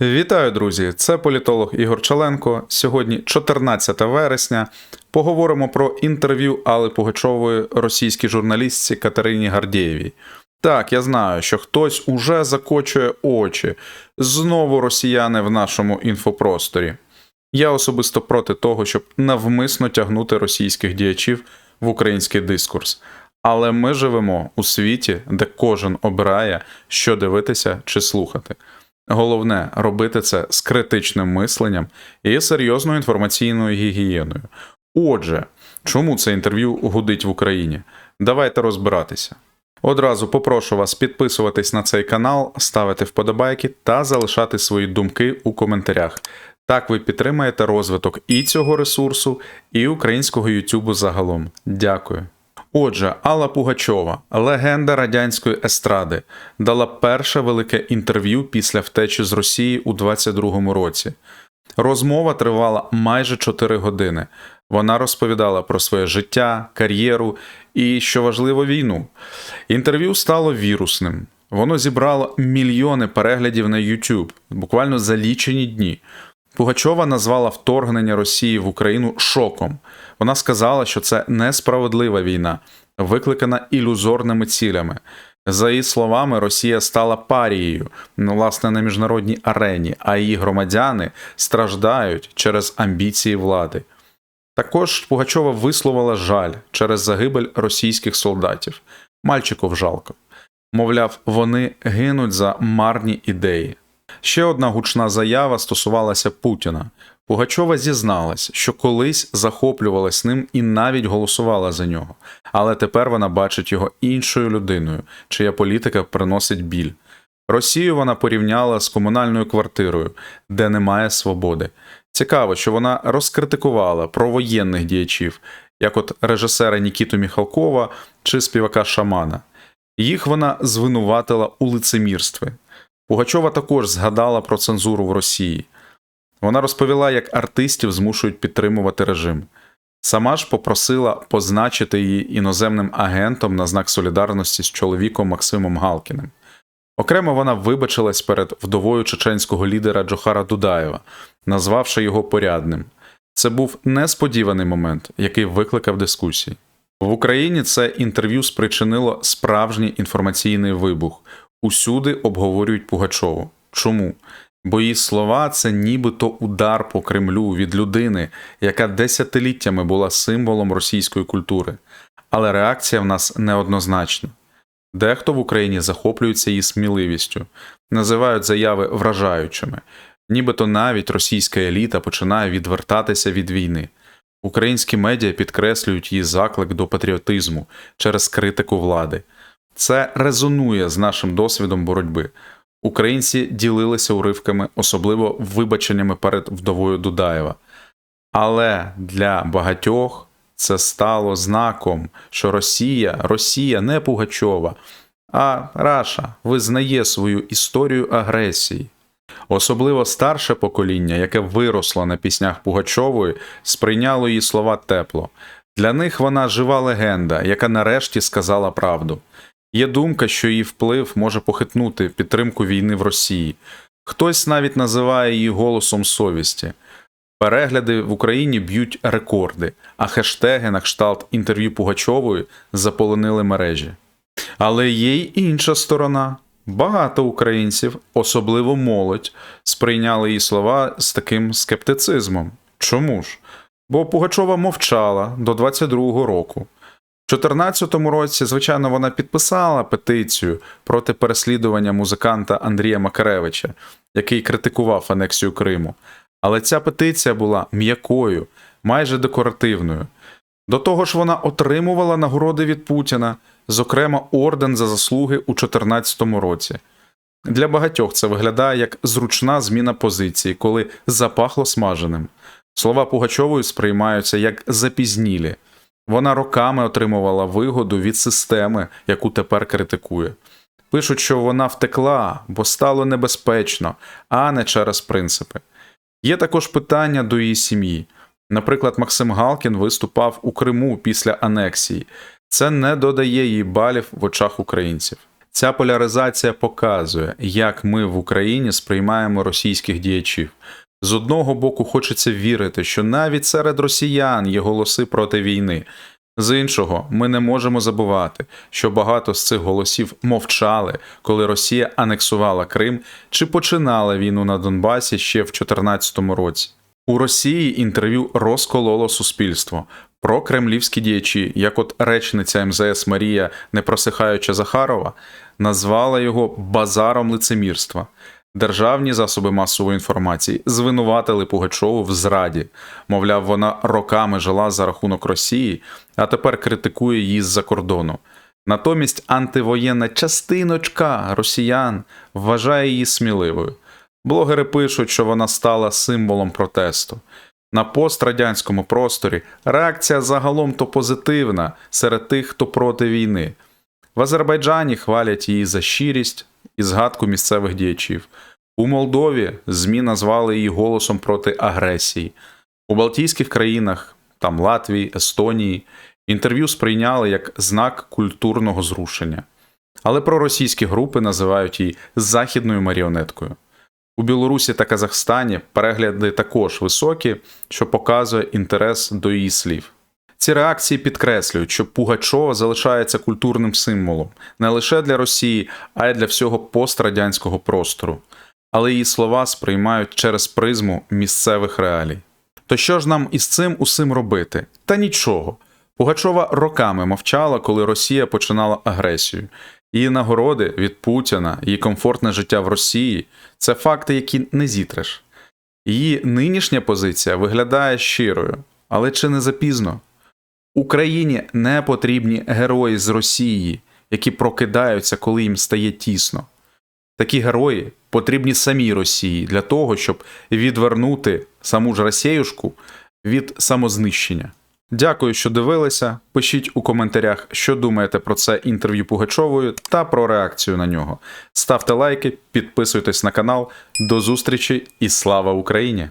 Вітаю, друзі! Це політолог Ігор Чаленко. Сьогодні 14 вересня. Поговоримо про інтерв'ю Алли Пугачової російській журналістці Катерині Гардєєвій. Так, я знаю, що хтось уже закочує очі. Знову росіяни в нашому інфопросторі. Я особисто проти того, щоб навмисно тягнути російських діячів в український дискурс. Але ми живемо у світі, де кожен обирає, що дивитися чи слухати. Головне робити це з критичним мисленням і серйозною інформаційною гігієною. Отже, чому це інтерв'ю гудить в Україні? Давайте розбиратися. Одразу попрошу вас підписуватись на цей канал, ставити вподобайки та залишати свої думки у коментарях. Так ви підтримаєте розвиток і цього ресурсу, і українського Ютубу загалом. Дякую. Отже, Алла Пугачова, легенда радянської естради, дала перше велике інтерв'ю після втечі з Росії у 22-му році. Розмова тривала майже 4 години. Вона розповідала про своє життя, кар'єру і, що важливо, війну. Інтерв'ю стало вірусним. Воно зібрало мільйони переглядів на YouTube, буквально за лічені дні. Пугачова назвала вторгнення Росії в Україну шоком. Вона сказала, що це несправедлива війна, викликана ілюзорними цілями. За її словами, Росія стала парією, ну, власне, на міжнародній арені, а її громадяни страждають через амбіції влади. Також Пугачова висловила жаль через загибель російських солдатів. Мальчиков жалко. Мовляв, вони гинуть за марні ідеї. Ще одна гучна заява стосувалася Путіна. Пугачова зізналась, що колись захоплювалась ним і навіть голосувала за нього, але тепер вона бачить його іншою людиною, чия політика приносить біль. Росію вона порівняла з комунальною квартирою, де немає свободи. Цікаво, що вона розкритикувала провоєнних діячів, як от режисера Нікіту Міхалкова чи співака Шамана. Їх вона звинуватила у лицемірстві. Пугачова також згадала про цензуру в Росії. Вона розповіла, як артистів змушують підтримувати режим. Сама ж попросила позначити її іноземним агентом на знак солідарності з чоловіком Максимом Галкіним. Окремо вона вибачилась перед вдовою чеченського лідера Джохара Дудаєва, назвавши його порядним. Це був несподіваний момент, який викликав дискусії. В Україні це інтерв'ю спричинило справжній інформаційний вибух. Усюди обговорюють Пугачову. Чому? Бо її слова це нібито удар по Кремлю від людини, яка десятиліттями була символом російської культури. Але реакція в нас неоднозначна. Дехто в Україні захоплюється її сміливістю, називають заяви вражаючими, нібито навіть російська еліта починає відвертатися від війни. Українські медіа підкреслюють її заклик до патріотизму через критику влади. Це резонує з нашим досвідом боротьби. Українці ділилися уривками, особливо вибаченнями перед вдовою Дудаєва. Але для багатьох це стало знаком, що Росія, Росія не Пугачова, а Раша визнає свою історію агресії. Особливо старше покоління, яке виросло на піснях Пугачової, сприйняло її слова тепло. Для них вона жива легенда, яка нарешті сказала правду. Є думка, що її вплив може похитнути підтримку війни в Росії. Хтось навіть називає її голосом совісті. Перегляди в Україні б'ють рекорди, а хештеги на кшталт інтерв'ю Пугачової заполонили мережі. Але є й інша сторона. Багато українців, особливо молодь, сприйняли її слова з таким скептицизмом. Чому ж? Бо Пугачова мовчала до 22-го року. У 2014 році, звичайно, вона підписала петицію проти переслідування музиканта Андрія Макаревича, який критикував анексію Криму. Але ця петиція була м'якою, майже декоративною. До того ж, вона отримувала нагороди від Путіна, зокрема орден за заслуги у 2014 році. Для багатьох це виглядає як зручна зміна позиції, коли запахло смаженим. Слова Пугачової сприймаються як запізнілі. Вона роками отримувала вигоду від системи, яку тепер критикує. Пишуть, що вона втекла, бо стало небезпечно, а не через принципи. Є також питання до її сім'ї. Наприклад, Максим Галкін виступав у Криму після анексії. Це не додає їй балів в очах українців. Ця поляризація показує, як ми в Україні сприймаємо російських діячів. З одного боку, хочеться вірити, що навіть серед росіян є голоси проти війни. З іншого, ми не можемо забувати, що багато з цих голосів мовчали, коли Росія анексувала Крим чи починала війну на Донбасі ще в 2014 році. У Росії інтерв'ю розкололо суспільство. Про кремлівські діячі, як от речниця МЗС Марія Непросихаюча Захарова, назвала його базаром лицемірства. Державні засоби масової інформації звинуватили Пугачову в зраді. Мовляв, вона роками жила за рахунок Росії, а тепер критикує її з-за кордону. Натомість антивоєнна частиночка росіян вважає її сміливою. Блогери пишуть, що вона стала символом протесту. На пострадянському просторі реакція загалом то позитивна серед тих, хто проти війни. В Азербайджані хвалять її за щирість і згадку місцевих діячів. У Молдові ЗМІ назвали її голосом проти агресії. У Балтійських країнах, там Латвії, Естонії, інтерв'ю сприйняли як знак культурного зрушення. Але проросійські групи називають її західною маріонеткою. У Білорусі та Казахстані перегляди також високі, що показує інтерес до її слів. Ці реакції підкреслюють, що Пугачова залишається культурним символом не лише для Росії, а й для всього пострадянського простору. Але її слова сприймають через призму місцевих реалій. То що ж нам із цим усім робити? Та нічого. Пугачова роками мовчала, коли Росія починала агресію. Її нагороди від Путіна, її комфортне життя в Росії це факти, які не зітреш. Її нинішня позиція виглядає щирою, але чи не запізно? Україні не потрібні герої з Росії, які прокидаються, коли їм стає тісно. Такі герої потрібні самій Росії для того, щоб відвернути саму ж Росіюшку від самознищення. Дякую, що дивилися. Пишіть у коментарях, що думаєте про це інтерв'ю Пугачовою та про реакцію на нього. Ставте лайки, підписуйтесь на канал. До зустрічі і слава Україні!